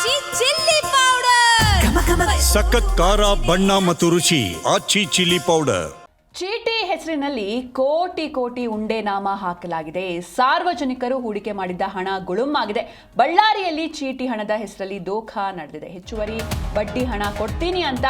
ಆಚಿ chilli powder ಸಖತ್ ಖಾರ ಬಣ್ಣ ಮತ್ತು ರುಚಿ ಆಚಿ ಚಿಲ್ಲಿ ಪೌಡರ್ ಚೀಟಿ ಹೆಸರಿನಲ್ಲಿ ಕೋಟಿ ಕೋಟಿ ಉಂಡೆ ನಾಮ ಹಾಕಲಾಗಿದೆ. ಸಾರ್ವಜನಿಕರು ಹೂಡಿಕೆ ಮಾಡಿದ್ದ ಹಣ ಗುಳುಮ್ಮಾಗಿದೆ. ಬಳ್ಳಾರಿಯಲ್ಲಿ ಚೀಟಿ ಹಣದ ಹೆಸರಲ್ಲಿ ದೋಖ ನಡೆದಿದೆ. ಹೆಚ್ಚುವರಿ ಬಡ್ಡಿ ಹಣ ಕೊಡ್ತೀನಿ ಅಂತ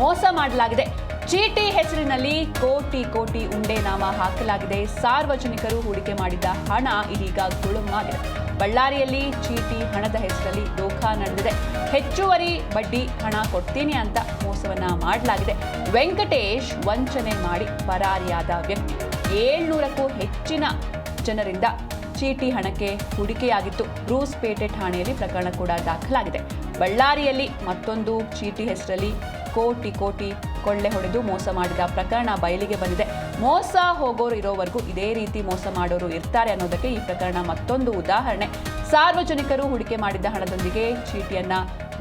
ಮೋಸ ಮಾಡಲಾಗಿದೆ. ಚೀಟಿ ಹೆಸರಿನಲ್ಲಿ ಕೋಟಿ ಕೋಟಿ ಉಂಡೆ ನಾಮ ಹಾಕಲಾಗಿದೆ. ಸಾರ್ವಜನಿಕರು ಹೂಡಿಕೆ ಮಾಡಿದ್ದ ಹಣ ಇದೀಗ ಗುಳುಮಾಗಿದೆ. ಬಳ್ಳಾರಿಯಲ್ಲಿ ಚೀಟಿ ಹಣದ ಹೆಸರಲ್ಲಿ ದೋಖ ನಡೆದಿದೆ. ಹೆಚ್ಚುವರಿ ಬಡ್ಡಿ ಹಣ ಕೊಡ್ತೀನಿ ಅಂತ ಮೋಸವನ್ನ ಮಾಡಲಾಗಿದೆ. ವೆಂಕಟೇಶ್ ವಂಚನೆ ಮಾಡಿ ಪರಾರಿಯಾದ ವ್ಯಕ್ತಿ. ಏಳ್ನೂರಕ್ಕೂ ಹೆಚ್ಚಿನ ಜನರಿಂದ ಚೀಟಿ ಹಣಕ್ಕೆ ಹೂಡಿಕೆಯಾಗಿತ್ತು. ಬ್ರೂಸ್ಪೇಟೆ ಠಾಣೆಯಲ್ಲಿ ಪ್ರಕರಣ ಕೂಡ ದಾಖಲಾಗಿದೆ. ಬಳ್ಳಾರಿಯಲ್ಲಿ ಮತ್ತೊಂದು ಚೀಟಿ ಹೆಸರಲ್ಲಿ ಕೋಟಿ ಕೋಟಿ ಕೊಳ್ಳೆ ಹೊಡೆದು ಮೋಸ ಮಾಡಿದ ಪ್ರಕರಣ ಬಯಲಿಗೆ ಬಂದಿದೆ. ಮೋಸ ಹೋಗೋರು ಇರೋವರೆಗೂ ಇದೇ ರೀತಿ ಮೋಸ ಮಾಡೋರು ಇರ್ತಾರೆ ಅನ್ನೋದಕ್ಕೆ ಈ ಪ್ರಕರಣ ಮತ್ತೊಂದು ಉದಾಹರಣೆ. ಸಾರ್ವಜನಿಕರು ಹೂಡಿಕೆ ಮಾಡಿದ್ದ ಹಣದೊಂದಿಗೆ ಚೀಟಿಯನ್ನ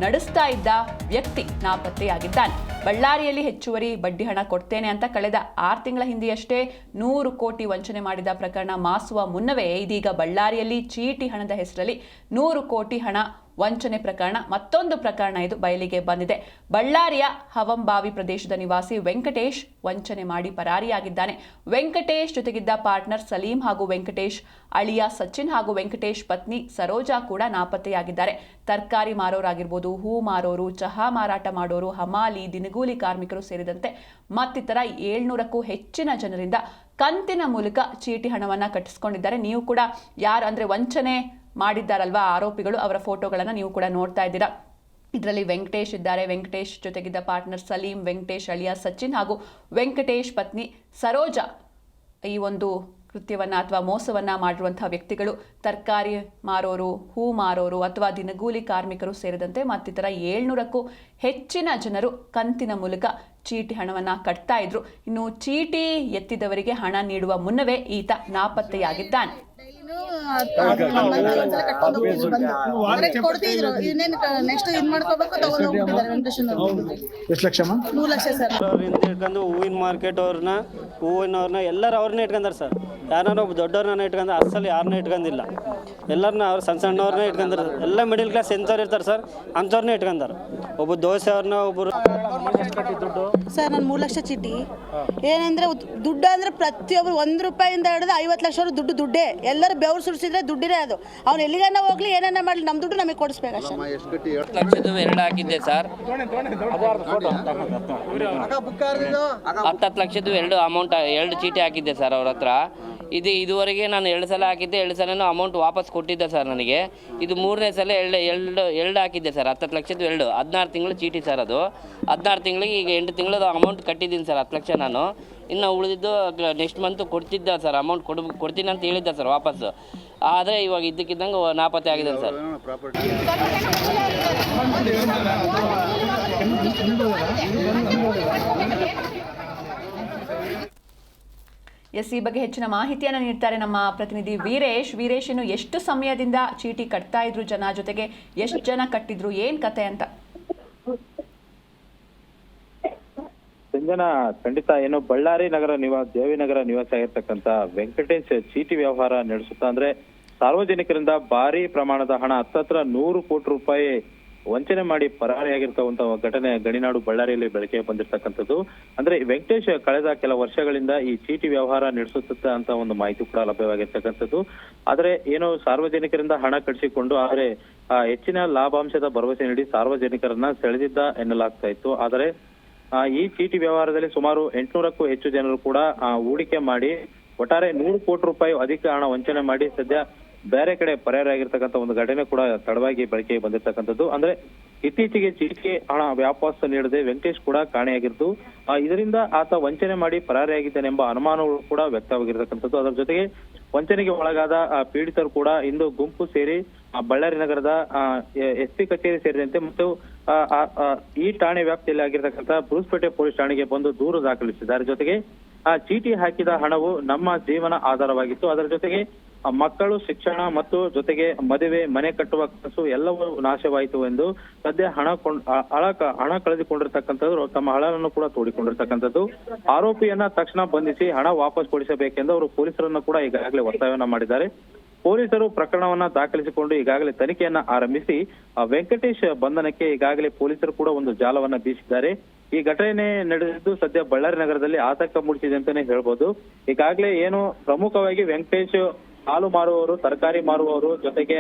ನಡೆಸ್ತಾ ಇದ್ದ ವ್ಯಕ್ತಿ ನಾಪತ್ತೆಯಾಗಿದ್ದಾನೆ. ಬಳ್ಳಾರಿಯಲ್ಲಿ ಹೆಚ್ಚುವರಿ ಬಡ್ಡಿ ಹಣ ಕೊಡ್ತೇನೆ ಅಂತ ಕಳೆದ ಆರು ತಿಂಗಳ ಹಿಂದೆಯಷ್ಟೇ ನೂರು ಕೋಟಿ ವಂಚನೆ ಮಾಡಿದ ಪ್ರಕರಣ ಮಾಸುವ ಮುನ್ನವೇ ಇದೀಗ ಬಳ್ಳಾರಿಯಲ್ಲಿ ಚೀಟಿ ಹಣದ ಹೆಸರಲ್ಲಿ ನೂರು ಕೋಟಿ ಹಣ ವಂಚನೆ ಪ್ರಕರಣ, ಮತ್ತೊಂದು ಪ್ರಕರಣ ಇದು ಬಯಲಿಗೆ ಬಂದಿದೆ. ಬಳ್ಳಾರಿಯ ಹವಂಬಾವಿ ಪ್ರದೇಶದ ನಿವಾಸಿ ವೆಂಕಟೇಶ್ ವಂಚನೆ ಮಾಡಿ ಪರಾರಿಯಾಗಿದ್ದಾನೆ. ವೆಂಕಟೇಶ್ ಜೊತೆಗಿದ್ದ ಪಾರ್ಟ್ನರ್ ಸಲೀಂ ಹಾಗೂ ವೆಂಕಟೇಶ್ ಅಳಿಯ ಸಚಿನ್ ಹಾಗೂ ವೆಂಕಟೇಶ್ ಪತ್ನಿ ಸರೋಜಾ ಕೂಡ ನಾಪತ್ತೆಯಾಗಿದ್ದಾರೆ. ತರಕಾರಿ ಮಾರೋರಾಗಿರ್ಬೋದು, ಹೂ ಮಾರೋರು, ಚಹಾ ಮಾರಾಟ ಮಾಡೋರು, ಹಮಾಲಿ, ದಿನಗೂಲಿ ಕಾರ್ಮಿಕರು ಸೇರಿದಂತೆ ಮತ್ತಿತರ ಏಳ್ನೂರಕ್ಕೂ ಹೆಚ್ಚಿನ ಜನರಿಂದ ಕಂತಿನ ಮೂಲಕ ಚೀಟಿ ಹಣವನ್ನು ಕಟ್ಟಿಸ್ಕೊಂಡಿದ್ದಾರೆ. ನೀವು ಕೂಡ ಯಾರು ಅಂದರೆ ವಂಚನೆ ಮಾಡಿದ್ದಾರಲ್ವಾ? ಆರೋಪಿಗಳು ಅವರ ಫೋಟೋಗಳನ್ನು ನೀವು ಕೂಡ ನೋಡ್ತಾ ಇದ್ದೀರಾ. ಇದರಲ್ಲಿ ವೆಂಕಟೇಶ್ ಇದ್ದಾರೆ. ವೆಂಕಟೇಶ್ ಜೊತೆಗಿದ್ದ ಪಾರ್ಟ್ನರ್ ಸಲೀಂ, ವೆಂಕಟೇಶ್ ಅಳಿಯ ಸಚಿನ್ ಹಾಗೂ ವೆಂಕಟೇಶ್ ಪತ್ನಿ ಸರೋಜಾ. ಈ ಒಂದು ಕೃತ್ಯವನ್ನ ಅಥವಾ ಮೋಸವನ್ನ ಮಾಡಿರುವಂತಹ ವ್ಯಕ್ತಿಗಳು ತರಕಾರಿ ಮಾರೋರು, ಹೂ ಮಾರೋರು ಅಥವಾ ದಿನಗೂಲಿ ಕಾರ್ಮಿಕರು ಸೇರಿದಂತೆ ಮತ್ತಿತರ ಏಳ್ನೂರಕ್ಕೂ ಹೆಚ್ಚಿನ ಜನರು ಕಂತಿನ ಮೂಲಕ ಚೀಟಿ ಹಣವನ್ನ ಕಟ್ತಾ ಇದ್ರು. ಇನ್ನು ಚೀಟಿ ಎತ್ತಿದವರಿಗೆ ಹಣ ನೀಡುವ ಮುನ್ನವೇ ಈತ ನಾಪತ್ತೆಯಾಗಿದ್ದಾನೆ. ಕೊಡ್ತಿದ್ರು. ಇನ್ನೇನು ನೆಕ್ಸ್ಟ್ ಇದ್ ಮಾಡ್ಕೋಬೇಕು ತಗೊಂಡು ಹೋಗ್ಬಿಟ್ಟಿದ್ದಾರೆ ವೆಂಕಟೇಶನ್ ಎಷ್ಟು ಲಕ್ಷಮ್ಮ ಮೂರು ಲಕ್ಷ ಸರ್. ಅವ್ರಿಂದ ಇಟ್ಕೊಂಡು ಹೂವಿನ ಮಾರ್ಕೆಟ್ ಅವ್ರನ್ನ ಹೂವಿನವ್ರನ್ನ ಎಲ್ಲರೂ ಅವ್ರನ್ನ ಇಟ್ಕೊಂಡಾರ ಸರ್. ಯಾರನ್ನ ಒಬ್ಬ ದೊಡ್ಡವ್ರನ್ನ ಇಟ್ಕೊಂಡು ಅಸಲು ಯಾರನ್ನ ಇಟ್ಕೊಂಡಿಲ್ಲ. ಎಲ್ಲರನ್ನ ಅವ್ರ ಸಣ್ಣ ಸಣ್ಣವ್ರನ್ನ ಇಟ್ಕೊಂತಾರೆ ಎಲ್ಲ ಮಿಡಿಲ್ ಕ್ಲಾಸ್ ಎಂಥವ್ರು ಇರ್ತಾರೆ ಸರ್ ಅಂಥವ್ರನ್ನ ಇಟ್ಕೊಂಡಾರ. ಒಬ್ಬ ದೋಸೆ ಅವ್ರನ್ನ ಒಬ್ಬರು ಸರ್ ನಾನು ಮೂರು ಲಕ್ಷ ಚೀಟಿ. ಏನಂದ್ರೆ ದುಡ್ಡು ಅಂದ್ರೆ ಪ್ರತಿಯೊಬ್ರು ಒಂದು ರೂಪಾಯಿಂದ ಹಿಡಿದು ಐವತ್ತು ಲಕ್ಷ ದುಡ್ಡು ದುಡ್ಡೇ. ಎಲ್ಲರೂ ಬೆವ್ರು ಸುರಿಸಿದ್ರೆ ದುಡ್ಡಿನೇ ಅದು. ಅವ್ನು ಎಲ್ಲಿಗಾನ ಹೋಗ್ಲಿ ಏನನ್ನ ಮಾಡಲಿ ನಮ್ಮ ದುಡ್ಡು ನಮಗೆ ಕೊಡಿಸ್ಬೇಕು ಅಷ್ಟೇ ಎರಡು ಹಾಕಿದ್ದೆ ಸರ್. ಹತ್ತತ್ತು ಲಕ್ಷದ ಎರಡು ಅಮೌಂಟ್ ಎರಡು ಚೀಟಿ ಹಾಕಿದ್ದೆ ಸರ್ ಅವ್ರ ಹತ್ರ. ಇದು ಇದುವರೆಗೆ ನಾನು ಎರಡು ಸಲ ಹಾಕಿದ್ದೆ, ಎರಡು ಸಲನೂ ಅಮೌಂಟ್ ವಾಪಸ್ ಕೊಟ್ಟಿದ್ದೆ ಸರ್ ನನಗೆ. ಇದು ಮೂರನೇ ಸಲ ಎರಡು ಎರಡು ಎರಡು ಹಾಕಿದ್ದೆ ಸರ್ ಹತ್ತತ್ತು ಲಕ್ಷದ ಎರಡು. ಹದಿನಾರು ತಿಂಗಳು ಚೀಟಿ ಸರ್ ಅದು. ಹದಿನಾರು ತಿಂಗಳಿಗೆ ಈಗ ಎಂಟು ತಿಂಗಳದ ಅಮೌಂಟ್ ಕಟ್ಟಿದ್ದೀನಿ ಸರ್ ಹತ್ತು ಲಕ್ಷ ನಾನು. ಇನ್ನು ಉಳಿದಿದ್ದು ನೆಕ್ಸ್ಟ್ ಮಂತ್ ಕೊಡ್ತಿದ್ದೆ ಸರ್ ಅಮೌಂಟ್ ಕೊಡ್, ಕೊಡ್ತೀನಿ ಅಂತ ಹೇಳಿದ್ದೆ ಸರ್ ವಾಪಸ್ಸು ಆದರೆ ಇವಾಗ ಇದ್ದಕ್ಕಿದ್ದಂಗೆ ನಾಪತ್ತೆ ಆಗಿದೆ ಸರ್ ಎಸ್, ಈ ಬಗ್ಗೆ ಹೆಚ್ಚಿನ ಮಾಹಿತಿಯನ್ನು ನೀಡ್ತಾರೆ ನಮ್ಮ ಪ್ರತಿನಿಧಿ ವೀರೇಶ್. ವೀರೇಶ್, ಇನ್ನು ಎಷ್ಟು ಸಮಯದಿಂದ ಚೀಟಿ ಕಟ್ತಾ ಇದ್ರು ಜನ ಜೊತೆಗೆ? ಎಷ್ಟು ಜನ ಕಟ್ಟಿದ್ರು? ಏನ್ ಕತೆ ಅಂತ? ಸಂಜನಾ ಖಂಡಿತ. ಏನು ಬಳ್ಳಾರಿ ನಗರ ನಿವಾಸ ದೇವಿನಗರ ನಿವಾಸ ಆಗಿರ್ತಕ್ಕಂತ ವೆಂಕಟೇಶ್ ಚೀಟಿ ವ್ಯವಹಾರ ನಡೆಸುತ್ತಾ ಅಂದ್ರೆ ಸಾರ್ವಜನಿಕರಿಂದ ಭಾರಿ ಪ್ರಮಾಣದ ಹಣ, ಹತ್ತತ್ರ ನೂರು ಕೋಟಿ ರೂಪಾಯಿ ವಂಚನೆ ಮಾಡಿ ಪರಾರಿಯಾಗಿರ್ತಕ್ಕಂಥ ಘಟನೆ ಗಣಿನಾಡು ಬಳ್ಳಾರಿಯಲ್ಲಿ ಬೆಳಕಿಗೆ ಬಂದಿರತಕ್ಕಂಥದ್ದು. ಅಂದ್ರೆ ವೆಂಕಟೇಶ್ ಕಳೆದ ಕೆಲ ವರ್ಷಗಳಿಂದ ಈ ಚೀಟಿ ವ್ಯವಹಾರ ನಡೆಸುತ್ತಿದ್ದ ಅಂತ ಒಂದು ಮಾಹಿತಿ ಕೂಡ ಲಭ್ಯವಾಗಿರ್ತಕ್ಕಂಥದ್ದು. ಆದ್ರೆ ಏನು ಸಾರ್ವಜನಿಕರಿಂದ ಹಣ ಕಟ್ಟಿಸಿಕೊಂಡು ಆದ್ರೆ ಹೆಚ್ಚಿನ ಲಾಭಾಂಶದ ಭರವಸೆ ನೀಡಿ ಸಾರ್ವಜನಿಕರನ್ನ ಸೆಳೆದಿದ್ದ ಎನ್ನಲಾಗ್ತಾ ಇತ್ತು. ಆದರೆ ಈ ಚೀಟಿ ವ್ಯವಹಾರದಲ್ಲಿ ಸುಮಾರು ಎಂಟುನೂರಕ್ಕೂ ಹೆಚ್ಚು ಜನರು ಕೂಡ ಹೂಡಿಕೆ ಮಾಡಿ, ಒಟ್ಟಾರೆ ನೂರು ಕೋಟಿ ರೂಪಾಯಿ ಅಧಿಕ ಹಣ ವಂಚನೆ ಮಾಡಿ ಸದ್ಯ ಬೇರೆ ಕಡೆ ಪರಾರಿಯಾಗಿರ್ತಕ್ಕಂಥ ಒಂದು ಘಟನೆ ಕೂಡ ತಡವಾಗಿ ಬೆಳಕಿಗೆ ಬಂದಿರತಕ್ಕಂಥದ್ದು. ಅಂದ್ರೆ ಇತ್ತೀಚೆಗೆ ಚೀಟಿ ಹಣ ವ್ಯಾಪಾಸ ನೀಡದೆ ವೆಂಕಟೇಶ್ ಕೂಡ ಕಾಣೆಯಾಗಿದ್ದು ಇದರಿಂದ ಆತ ವಂಚನೆ ಮಾಡಿ ಪರಾರಿಯಾಗಿದ್ದಾನೆಂಬ ಅನುಮಾನಗಳು ಕೂಡ ವ್ಯಕ್ತವಾಗಿರ್ತಕ್ಕಂಥದ್ದು. ಅದರ ಜೊತೆಗೆ ವಂಚನೆಗೆ ಒಳಗಾದ ಪೀಡಿತರು ಕೂಡ ಇಂದು ಗುಂಪು ಸೇರಿ ಬಳ್ಳಾರಿ ನಗರದ ಎಸ್ ಪಿ ಕಚೇರಿ ಸೇರಿದಂತೆ ಮತ್ತು ಈ ಠಾಣೆ ವ್ಯಾಪ್ತಿಯಲ್ಲಿ ಆಗಿರ್ತಕ್ಕಂಥ ಬ್ರೂಸ್ಪೇಟೆ ಪೊಲೀಸ್ ಠಾಣೆಗೆ ಬಂದು ದೂರು ದಾಖಲಿಸಿದ್ದಾರೆ. ಜೊತೆಗೆ, ಆ, ಚೀಟಿ ಹಾಕಿದ ಹಣವು ನಮ್ಮ ಜೀವನ ಆಧಾರವಾಗಿತ್ತು. ಅದರ ಜೊತೆಗೆ ಮಕ್ಕಳು ಶಿಕ್ಷಣ ಮತ್ತು ಜೊತೆಗೆ ಮದುವೆ, ಮನೆ ಕಟ್ಟುವ ಕನಸು ಎಲ್ಲವೂ ನಾಶವಾಯಿತು ಎಂದು ಸದ್ಯ ಹಣ ಹಣ ಹಣ ಕಳೆದುಕೊಂಡಿರ್ತಕ್ಕಂಥದ್ದು ತಮ್ಮ ಹಣವನ್ನು ಕೂಡ ತೋಡಿಕೊಂಡಿರ್ತಕ್ಕಂಥದ್ದು. ಆರೋಪಿಯನ್ನ ತಕ್ಷಣ ಬಂಧಿಸಿ ಹಣ ವಾಪಸ್ ಕೊಡಿಸಬೇಕೆಂದು ಅವರು ಪೊಲೀಸರನ್ನು ಕೂಡ ಈಗಾಗಲೇ ಒತ್ತಾಯವನ್ನ ಮಾಡಿದ್ದಾರೆ. ಪೊಲೀಸರು ಪ್ರಕರಣವನ್ನ ದಾಖಲಿಸಿಕೊಂಡು ಈಗಾಗಲೇ ತನಿಖೆಯನ್ನ ಆರಂಭಿಸಿ ವೆಂಕಟೇಶ್ ಬಂಧನಕ್ಕೆ ಈಗಾಗಲೇ ಪೊಲೀಸರು ಕೂಡ ಒಂದು ಜಾಲವನ್ನ ಬೀಸಿದ್ದಾರೆ. ಈ ಘಟನೆ ನಡೆದಿದ್ದು ಸದ್ಯ ಬಳ್ಳಾರಿ ನಗರದಲ್ಲಿ ಆತಂಕ ಮೂಡಿಸಿದೆ ಅಂತಾನೆ ಹೇಳ್ಬೋದು. ಈಗಾಗಲೇ ಏನು ಪ್ರಮುಖವಾಗಿ ವೆಂಕಟೇಶ್ ಹಾಲು ಮಾರುವವರು, ತರಕಾರಿ ಮಾರುವವರು ಜೊತೆಗೆ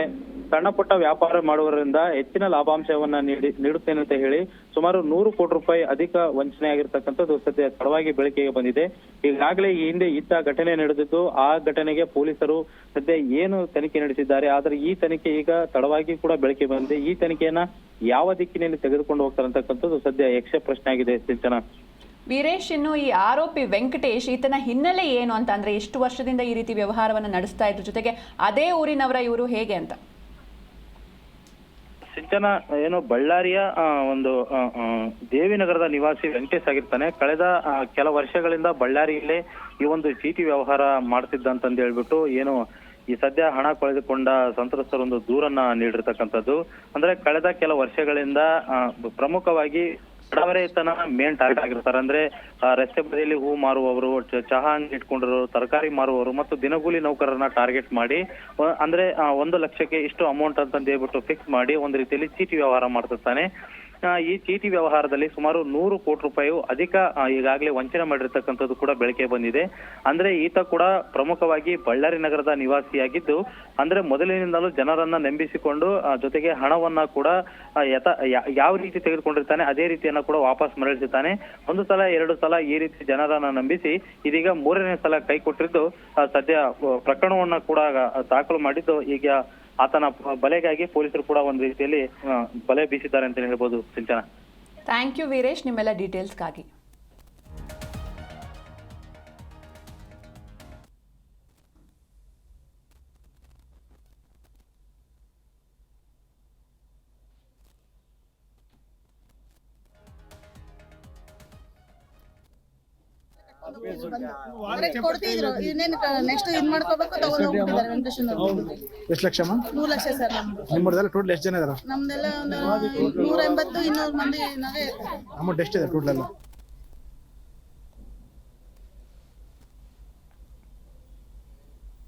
ಸಣ್ಣ ಪುಟ್ಟ ವ್ಯಾಪಾರ ಮಾಡುವವರಿಂದ ಹೆಚ್ಚಿನ ಲಾಭಾಂಶವನ್ನ ನೀಡಿ, ನೀಡುತ್ತೇನೆ ಅಂತ ಹೇಳಿ ಸುಮಾರು ನೂರು ಕೋಟಿ ರೂಪಾಯಿ ಅಧಿಕ ವಂಚನೆ ಆಗಿರ್ತಕ್ಕಂಥದ್ದು ಸದ್ಯ ತಡವಾಗಿ ಬೆಳಕಿಗೆ ಬಂದಿದೆ. ಈಗಾಗಲೇ ಈ ಹಿಂದೆ ಇದ್ದ ಘಟನೆ ನಡೆದಿದ್ದು ಆ ಘಟನೆಗೆ ಪೊಲೀಸರು ಸದ್ಯ ಏನು ತನಿಖೆ ನಡೆಸಿದ್ದಾರೆ, ಆದ್ರೆ ಈ ತನಿಖೆ ಈಗ ತಡವಾಗಿ ಕೂಡ ಬೆಳಕಿಗೆ ಬಂದಿದೆ. ಈ ತನಿಖೆಯನ್ನ ಯಾವ ದಿಕ್ಕಿನಲ್ಲಿ ತೆಗೆದುಕೊಂಡು ಹೋಗ್ತಾರೆ ಅಂತಕ್ಕಂಥದ್ದು ಸದ್ಯ ಯಕ್ಷ ಪ್ರಶ್ನೆ ಆಗಿದೆ ಸಿಂಚನ. ವೀರೇಶ್, ಇನ್ನು ಈ ಆರೋಪಿ ವೆಂಕಟೇಶ್, ಈತನ ಹಿನ್ನೆಲೆ ಏನು ಅಂತ ಅಂದ್ರೆ ಎಷ್ಟು ವರ್ಷದಿಂದ ಈ ರೀತಿ ವ್ಯವಹಾರವನ್ನು ನಡೆಸ್ತಾ ಇದ್ರು? ಜೊತೆಗೆ ಅದೇ ಊರಿನವರ ಇವರು ಹೇಗೆ ಅಂತ? ಸಿಂಚನ, ಏನು ಬಳ್ಳಾರಿಯ ಒಂದು ದೇವಿನಗರದ ನಿವಾಸಿ ವೆಂಕಟೇಶ್ ಆಗಿರ್ತಾನೆ. ಕಳೆದ ಕೆಲ ವರ್ಷಗಳಿಂದ ಬಳ್ಳಾರಿಯಲ್ಲೇ ಈ ಒಂದು ಚೀಟಿ ವ್ಯವಹಾರ ಮಾಡ್ತಿದ್ದ ಅಂತಂದು ಹೇಳ್ಬಿಟ್ಟು ಏನು ಈ ಸದ್ಯ ಹಣ ಕಳೆದುಕೊಂಡ ಸಂತ್ರಸ್ತರೊಂದು ದೂರನ್ನ ನೀಡಿರ್ತಕ್ಕಂಥದ್ದು. ಅಂದ್ರೆ ಕಳೆದ ಕೆಲ ವರ್ಷಗಳಿಂದ ಪ್ರಮುಖವಾಗಿ ಬಡವರೇ ತನ ಮೇನ್ ಟಾರ್ಗೆಟ್ ಆಗಿರ್ತಾರೆ ಅಂದ್ರೆ ರಸ್ತೆ ಬದಿಯಲ್ಲಿ ಹೂ ಮಾರುವವರು ಚಹಾ ಅಂಗಡಿ ಇಟ್ಕೊಂಡಿರೋ ತರಕಾರಿ ಮಾರುವವರು ಮತ್ತು ದಿನಗೂಲಿ ನೌಕರರನ್ನ ಟಾರ್ಗೆಟ್ ಮಾಡಿ ಅಂದ್ರೆ ಒಂದು ಲಕ್ಷಕ್ಕೆ ಇಷ್ಟು ಅಮೌಂಟ್ ಅಂತ ಹೇಳ್ಬಿಟ್ಟು ಫಿಕ್ಸ್ ಮಾಡಿ, ಒಂದು ರೀತಿಯಲ್ಲಿ ಚೀಟಿ ವ್ಯವಹಾರ ಮಾಡ್ತಿರ್ತಾನೆ. ಈ ಚೀಟಿ ವ್ಯವಹಾರದಲ್ಲಿ ಸುಮಾರು ನೂರು ಕೋಟಿ ರೂಪಾಯಿ ಅಧಿಕ ಈಗಾಗಲೇ ವಂಚನೆ ಮಾಡಿರ್ತಕ್ಕಂಥದ್ದು ಕೂಡ ಬೆಳಕಿಗೆ ಬಂದಿದೆ. ಅಂದ್ರೆ ಈತ ಕೂಡ ಪ್ರಮುಖವಾಗಿ ಬಳ್ಳಾರಿ ನಗರದ ನಿವಾಸಿಯಾಗಿದ್ದು, ಅಂದ್ರೆ ಮೊದಲಿನಿಂದಲೂ ಜನರನ್ನ ನಂಬಿಸಿಕೊಂಡು ಜೊತೆಗೆ ಹಣವನ್ನ ಕೂಡ ಯಥ ಯಾವ ರೀತಿ ತೆಗೆದುಕೊಂಡಿರ್ತಾನೆ ಅದೇ ರೀತಿಯನ್ನ ಕೂಡ ವಾಪಸ್ ಮರಳಿಸುತ್ತಾನೆ ಒಂದು ಸಲ, ಎರಡು ಸಲ ಈ ರೀತಿ ಜನರನ್ನ ನಂಬಿಸಿ, ಇದೀಗ ಮೂರನೇ ಸಲ ಕೈ ಕೊಟ್ಟಿದ್ದು ಸದ್ಯ ಪ್ರಕರಣವನ್ನ ಕೂಡ ದಾಖಲು ಮಾಡಿದ್ದು ಈಗ ಆತನ ಬಲೆಗಾಗಿ ಪೊಲೀಸರು ಕೂಡ ಒಂದು ರೀತಿಯಲ್ಲಿ ಬಲೆ ಬೀಸಿದ್ದಾರೆ ಅಂತ ಹೇಳ್ಬೋದು ಸಿಂಚನ. ಥ್ಯಾಂಕ್ ಯು ವೀರೇಶ್ ನಿಮ್ಮೆಲ್ಲ ಡೀಟೇಲ್ಸ್ಗಾಗಿ ಕೊಡ್ತಿದ್ರು. ಇನ್ನೇನು ನೆಕ್ಸ್ಟ್ ಇದ್ ಮಾಡ್ಕೋಬೇಕು ತಗೊಂಡ್ ಹೋಗ್ಬಿಟ್ಟಿದ್ದಾರೆ ವೆಂಕಟೇಶ್ವರ ಎಷ್ಟು ಲಕ್ಷ ಮೂರ್ ಲಕ್ಷ ಸರ್ ನಮ್ದು. ನಿಮ್ಮದೆಲ್ಲ ಟೋಟಲ್ ಎಷ್ಟು ಜನ ಇದಾರೆ? ನಮ್ದೆಲ್ಲ ಒಂದು ನೂರ ಎಂಬತ್ತು ಇನ್ನೂರು ಮಂದಿ ನಾವೇ ಅಮೌಂಟ್ ಎಷ್ಟಿದೆ ಟೋಟಲ್ ಎಲ್ಲ